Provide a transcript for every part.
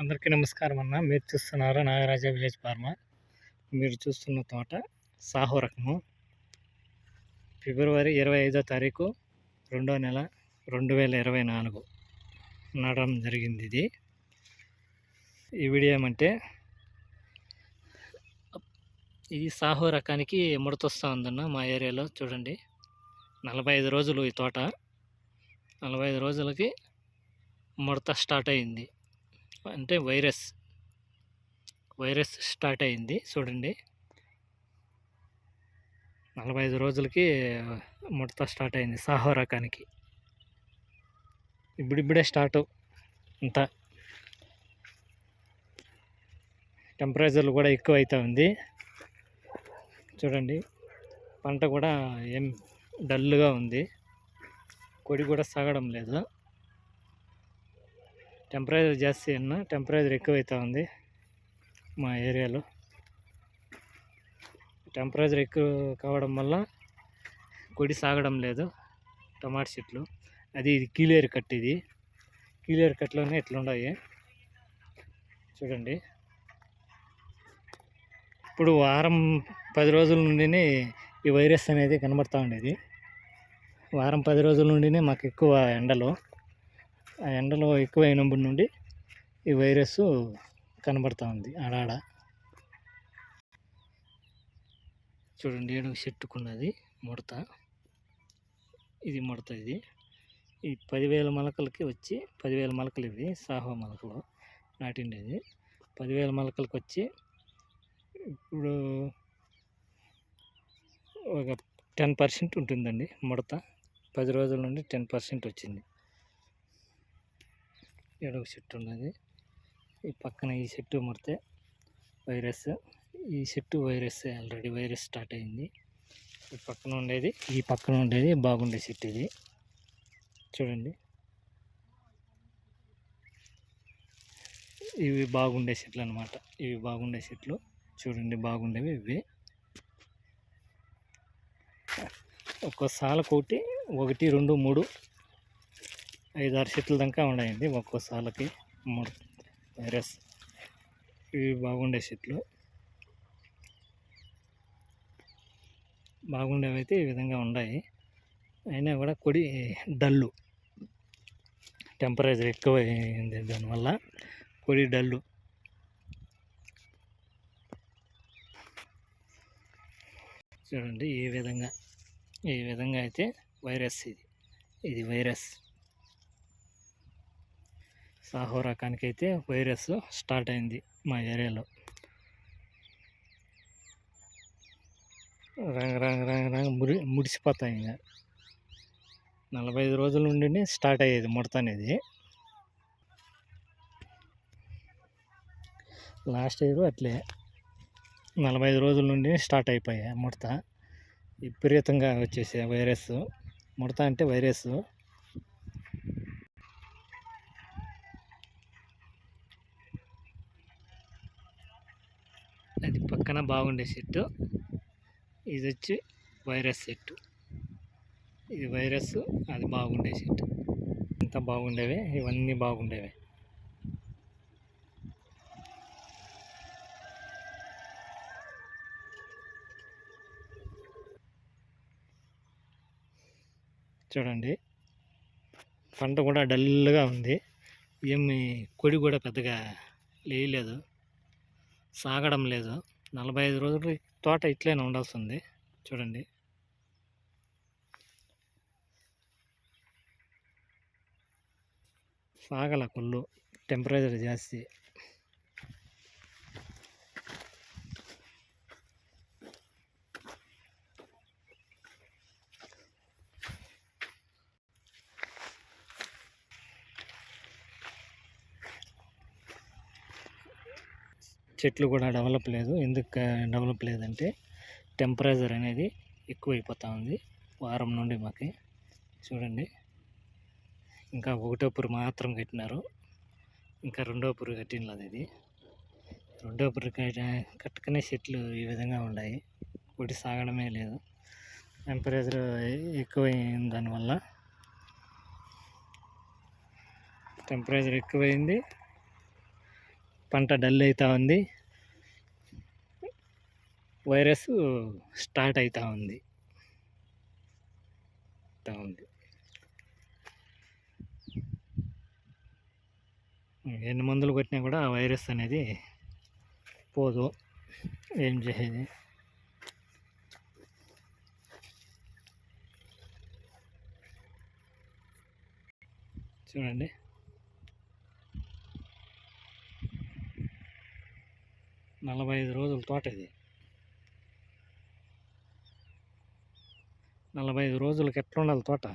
అందరికీ నమస్కారం అన్న. మీరు చూస్తున్నారు నాగరాజ విలేజ్ ఫార్మర్ మీరు చూస్తున్న తోట సాహో రకము. ఫిబ్రవరి ఇరవై ఐదో తారీఖు రెండో నెల రెండు వేల ఇరవై నాలుగు నాటడం జరిగింది ఇది. ఈ వీడియో ఏమంటే ఈ సాహో రకానికి ముడతొస్తూ ఉందన్న మా ఏరియాలో చూడండి. నలభై ఐదు రోజులు ఈ తోట. నలభై ఐదు రోజులకి ముడత స్టార్ట్ అయింది. అంటే వైరస్ వైరస్ స్టార్ట్ అయింది చూడండి. నలభై ఐదు రోజులకి ముడత స్టార్ట్ అయింది సాహో రకానికి. ఇప్పుడిప్పుడే స్టార్ట్ అంతా. టెంపరేచర్లు కూడా ఎక్కువ అవుతూ ఉంది. చూడండి పంట కూడా ఏం డల్గా ఉంది. కొడి కూడా సాగడం లేదు. టెంపరేచర్ జాస్తి అన్న టెంపరేచర్ ఎక్కువైతే ఉంది మా ఏరియాలో. టెంపరేచర్ ఎక్కువ కావడం వల్ల కొడి సాగడం లేదు టమాటా చెట్లు. అది ఇది కీలేరు కట్ ఇది. కీలేరు కట్లోనే ఎట్లున్నాయి చూడండి. ఇప్పుడు వారం పది రోజుల నుండినే ఈ వైరస్ అనేది కనబడుతూ ఉండేది. వారం పది రోజుల నుండినే మాకు ఎక్కువ ఎండలు. ఆ ఎండలో ఎక్కువ అయినప్పటి నుండి ఈ వైరస్ కనబడుతూ ఉంది ఆడాడ. చూడండి ఏడు చెట్టుకున్నది ముడత. ఇది ముడత ఇది. ఈ పదివేల మొలకలకి వచ్చి పదివేల మొలకలు ఇవి సాహో మొలకలు నాటిండేది. పదివేల మొలకలకి వచ్చి ఇప్పుడు ఒక టెన్ పర్సెంట్ ఉంటుందండి ముడత. పది రోజుల నుండి టెన్ పర్సెంట్ వచ్చింది. ఏడవ చెట్టు ఉన్నది. ఈ పక్కన ఈ చెట్టు ముడితే వైరస్. ఈ చెట్టు వైరస్ ఆల్రెడీ వైరస్ స్టార్ట్ అయింది. ఈ పక్కన ఉండేది ఈ పక్కన ఉండేది బాగుండే చెట్టు ఇది. చూడండి. ఇవి బాగుండే చెట్లు అనమాట ఇవి బాగుండే చెట్లు చూడండి బాగుండేవి ఇవి. ఒక సాలకోటి ఒకటి రెండు మూడు ఐదు ఆరు చెట్ల దాకా ఉన్నాయండి ఒక్కోసాలకి మూడు వైరస్ ఇవి బాగుండే చెట్లు బాగుండేవి అయితే ఈ విధంగా ఉన్నాయి. అయినా కూడా కొడి డల్లు టెంపరేచర్ ఎక్కువ అయింది దానివల్ల కొడి డల్లు. చూడండి ఈ విధంగా ఈ విధంగా అయితే వైరస్ ఇది. ఇది వైరస్. సాహో రకానికి అయితే వైరస్ స్టార్ట్ అయింది మా ఏరియాలో. రంగ రంగ రంగ రంగ ముడి ముడిసిపోతాయి ఇంకా. నలభై ఐదు రోజుల నుండి స్టార్ట్ అయ్యేది ముడత అనేది. లాస్ట్ ఇయర్ అట్లే. నలభై ఐదు రోజుల నుండి స్టార్ట్ అయిపోయాయి ముడత. విపరీతంగా వచ్చేసే వైరస్. ముడత అంటే వైరస్ అది పక్కన బాగుండే చెట్టు ఇది వచ్చి వైరస్ చెట్టు ఇది వైరస్ అది బాగుండే చెట్టు ఇంత బాగుండేవి ఇవన్నీ బాగుండేవి. చూడండి పంట కూడా డల్గా ఉంది. ఏమి కొడి కూడా పెద్దగా లేయలేదు. సాగడం లేదు. నలభై ఐదు రోజులు తోట ఇట్లనే ఉండాల్సింది. చూడండి. సాగల కొల్లు టెంపరేచర్ జాస్తి. చెట్లు కూడా డెవలప్ లేదు. ఎందుకు డెవలప్ లేదంటే టెంపరేచర్ అనేది ఎక్కువైపోతూ ఉంది వారం నుండి మాకి. చూడండి. ఇంకా ఒకటో పురు మాత్రం కట్టినారు. ఇంకా రెండో పురు కట్టినలేదు ఇది. రెండో పురు కట్టుకునే చెట్లు ఈ విధంగా ఉన్నాయి. ఒకటి సాగడమే లేదు. టెంపరేచర్ ఎక్కువైంది దానివల్ల. టెంపరేచర్ ఎక్కువైంది. పంట డల్ అవుతూ ఉంది. వైరస్ స్టార్ట్ అవుతూ ఉంది. ఉంది. ఎన్ని మందులు కొట్టినా కూడా ఆ వైరస్ అనేది పోదు. ఏం చేసేది? చూడండి. నలభై ఐదు రోజుల తోట ఇది. నలభై ఐదు రోజులకి ఎట్లా ఉండాలి తోట?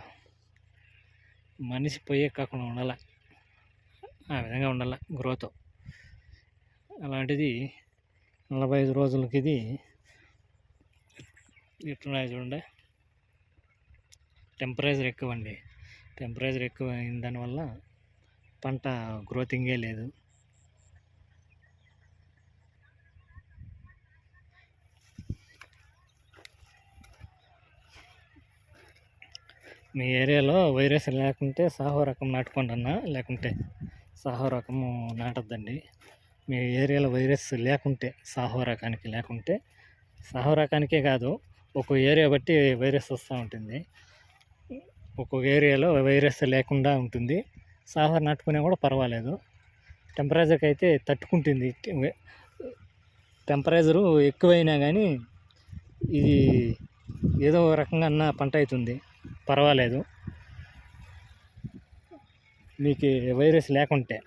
మనిషి పోయే కాకుండా ఉండాల. ఆ విధంగా ఉండాల గ్రోత్. అలాంటిది నలభై ఐదు రోజులకి ఇది ఎట్లున్నాయి చూడండి. టెంపరేచర్ ఎక్కువ అండి టెంపరేచర్ ఎక్కువ అయిన దానివల్ల పంట గ్రోతింగే లేదు. మీ ఏరియాలో వైరస్ లేకుంటే సాహో రకం నాటుకోండి అన్న లేకుంటే సాహో రకము నాటద్దండి. మీ ఏరియాలో వైరస్ లేకుంటే సాహో రకానికి లేకుంటే సాహో రకానికే కాదు ఒక్కో ఏరియా బట్టి వైరస్ వస్తూ ఉంటుంది. ఒక్కొక్క ఏరియాలో వైరస్ లేకుండా ఉంటుంది. సాహో నాటుకునే కూడా పర్వాలేదు. టెంపరేచర్కి అయితే తట్టుకుంటుంది టెంపరేచరు ఎక్కువైనా కానీ ఇది ఏదో రకంగా అన్న పంట అవుతుంది పర్వాలేదు. మీకు వైరస్ లేకుంటే